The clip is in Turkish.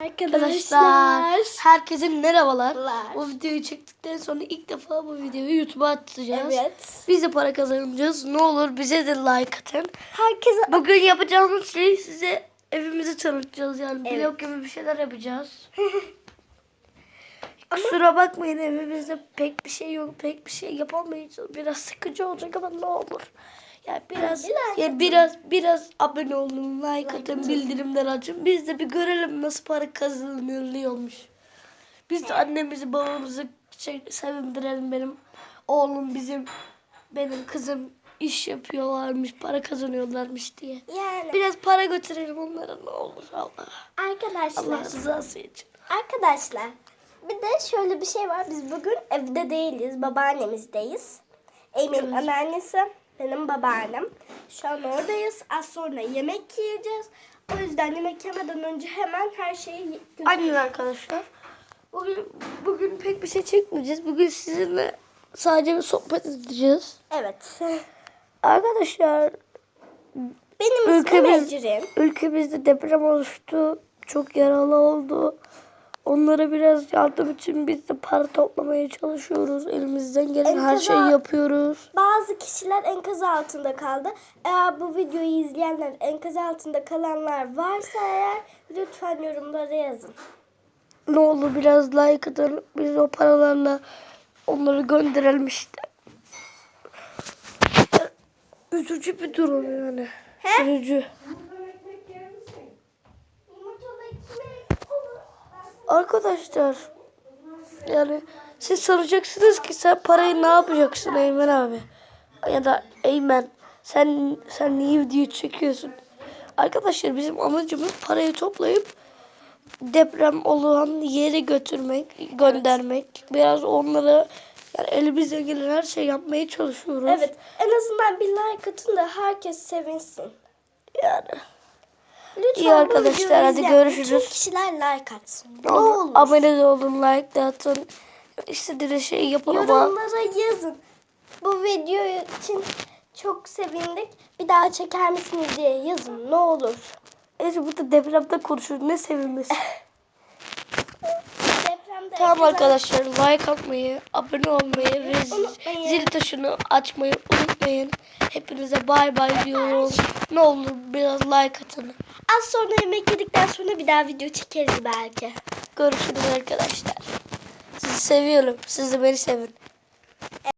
Arkadaşlar herkese merhabalar. Merhabalar. Bu videoyu çektikten sonra ilk defa bu videoyu YouTube'a atacağız. Evet. Biz de para kazanacağız. Ne olur bize de like atın. Herkese Bugün yapacağımız şey size evimizi tanıtacağız yani Evet. vlog gibi bir şeyler yapacağız. Kusura bakmayın evimizde pek bir şey yok, pek bir şey yapamayacağız. Biraz sıkıcı olacak ama ne olur. Yani biraz like ya biraz biraz abone olun, like, atın, bildirimler açın. Biz de bir görelim nasıl para kazanılıyormuş. Biz de annemizi babamızı şey, sevindirelim benim oğlum bizim benim kızım iş yapıyorlarmış, para kazanıyorlarmış diye. yani Biraz para götürelim onlara ne olur Allah. Allah arkadaşlar rızası için. arkadaşlar bir de şöyle bir şey var. Biz bugün evde değiliz. Babaannemizdeyiz. Emin Evet. anneannesi benim babaannem. Şu an oradayız. Az sonra yemek yiyeceğiz. O yüzden yemek yemeden önce hemen her şeyi Aynen arkadaşlar. Bugün bugün pek bir şey çekmeyeceğiz. Bugün sizinle sadece bir sohbet edeceğiz. Evet. Arkadaşlar Benim Ülkemiz- ülkemizde deprem oluştu. Çok yaralı oldu. Onlara biraz yardım için biz de para toplamaya çalışıyoruz. Elimizden gelen her Enkazı- şeyi yapıyoruz. Bazı kişiler enkaz altında kaldı. Eğer bu videoyu izleyenler enkaz altında kalanlar varsa eğer lütfen yorumlara yazın. Ne olur biraz like atın. Biz o paralarla onları gönderelim işte. Üzücü bir durum yani. He? Üzücü. Arkadaşlar yani siz soracaksınız ki sen parayı ne yapacaksın Eymen abi? Ya da Eymen sen sen niye video çekiyorsun? Arkadaşlar bizim amacımız parayı toplayıp deprem olan yere götürmek, göndermek. Biraz onlara yani elimizden gelen her şey yapmaya çalışıyoruz. Evet en azından bir like atın da herkes sevinsin. Yani. Lütfen İyi arkadaşlar, hadi görüşürüz. Bütün kişiler like atsın. Ne Olur. Abone olun, like de atın. İstediğiniz şeyi yapın ama Yorumlara yazın. Bu video için çok sevindik. Bir daha çeker misiniz diye yazın ne olur. neyse burada depremde konuşuyoruz. Ne sevinmesi. Depremde tamam arkadaşlar like atmayı, abone olmayı ve zil- Unutmayın. tuşunu açmayı unutmayın. Hepinize bay bay diyorum. Ne olur biraz like atın. Az sonra yemek yedikten sonra bir daha video çekeriz belki. Görüşürüz arkadaşlar. Sizi seviyorum. Siz de beni sevin.